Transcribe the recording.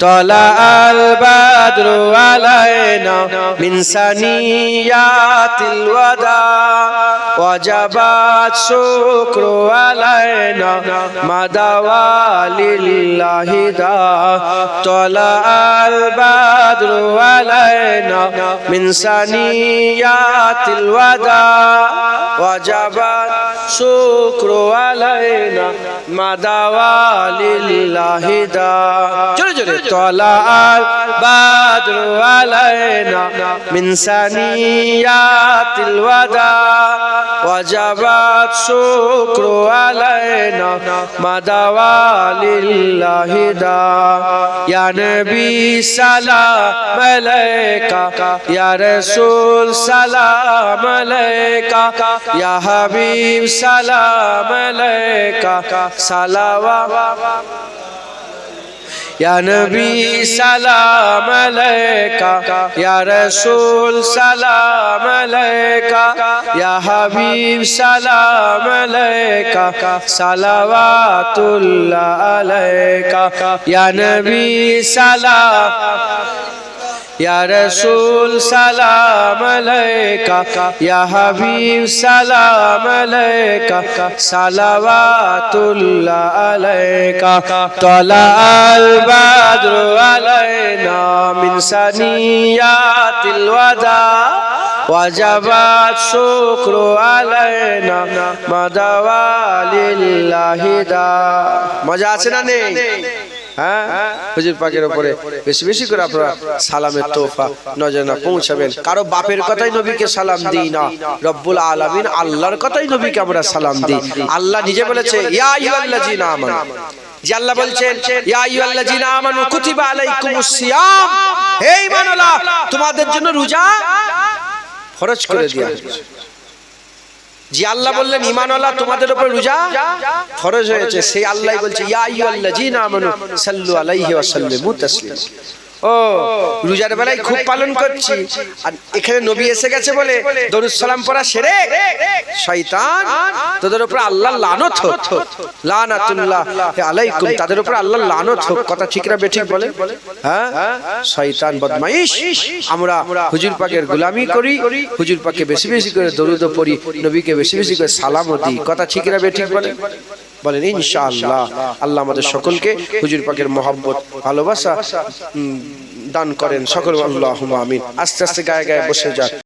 طلع البدر علينا من سنيات الوداع وجبت شكر علينا ما دوا لله دا طلع البدر علينا من سنيات الوداع وجبت শুক্রু আলাইনা মাদাওয়ালিল্লাহি দা জোরে জোরে তলা আল বাদরু আলাইনা মিন সানিয়াতিল ওয়াদা। وجبت شكر علينا ما دوا لله دا يا نبي سلام عليك يا رسول سلام عليك يا حبيب سلام عليك صلوات يا نبي سلام عليك يا رسول سلام عليك يا حبيب سلام عليك صلوات الله عليك يا نبي سلام يا رسول سلام عليك يا حبيب سلام عليك صلوات الله عليك طلع البدر علينا من سنيات الوداع وجبت شكر علينا مدوى لله دا মজা আছে না নেই হ্যাঁ? হুজুর পাকের বেশি বেশি করে আপনারা সালামের তোফা নজনা পৌঁছাবেন। কারও বাপের কথাই নবীকে সালাম দিই না। রব্বুল আলামিন আল্লাহর কথাই নবীকে আমরা সালাম দিই। আল্লাহ নিজে বলেছে, ইয়া আইয়ুহাল্লাযীনা আমানু। বলছেন, ইয়া আমানু, কুতিবা আলাইকুমুস সিয়াম। হে তোমাদের জন্য রোজা ফরজ করে দেয়া হয়েছে। যে আল্লাহ বললেন ইমানওয়ালা তোমাদের উপর রোজা ফরজ হয়েছে। সেই আল্লাহ বলছে ইয়া আইয়ুহাল্লাযীনা আমানু সাল্লু আলাইহি ওয়া সাল্লিমু তাসলিমা। ও রোজার বেলায় খুব পালন করছি। আর এখানে নবী এসে গেছে বলে দরুদ সালাম পড়া সেরে শয়তান তোদের উপর আল্লাহ লানত হোক লানাতুল্লাহ আলাইকুম তাদের উপর আল্লাহ লানত হোক কথা ঠিক না বেঠিক বলে হ্যাঁ? শয়তান বদমাইশ আমরা হুজুর পাকের গোলামি করি হুজুর পাকে বেশি বেশি করে দরুদ পড়ি নবীকে বেশি বেশি করে সালামও দিই কথা ঠিক না বেঠিক বলে। বলেন ইনশাআল্লাহ আল্লাহ আমাদের সকলকে হুজুর পাকের মহব্বত ভালোবাসা উম, দান করেন। সকল আল্লাহ আমিন। আস্তে আস্তে গায়ে গায়ে বসে যাক।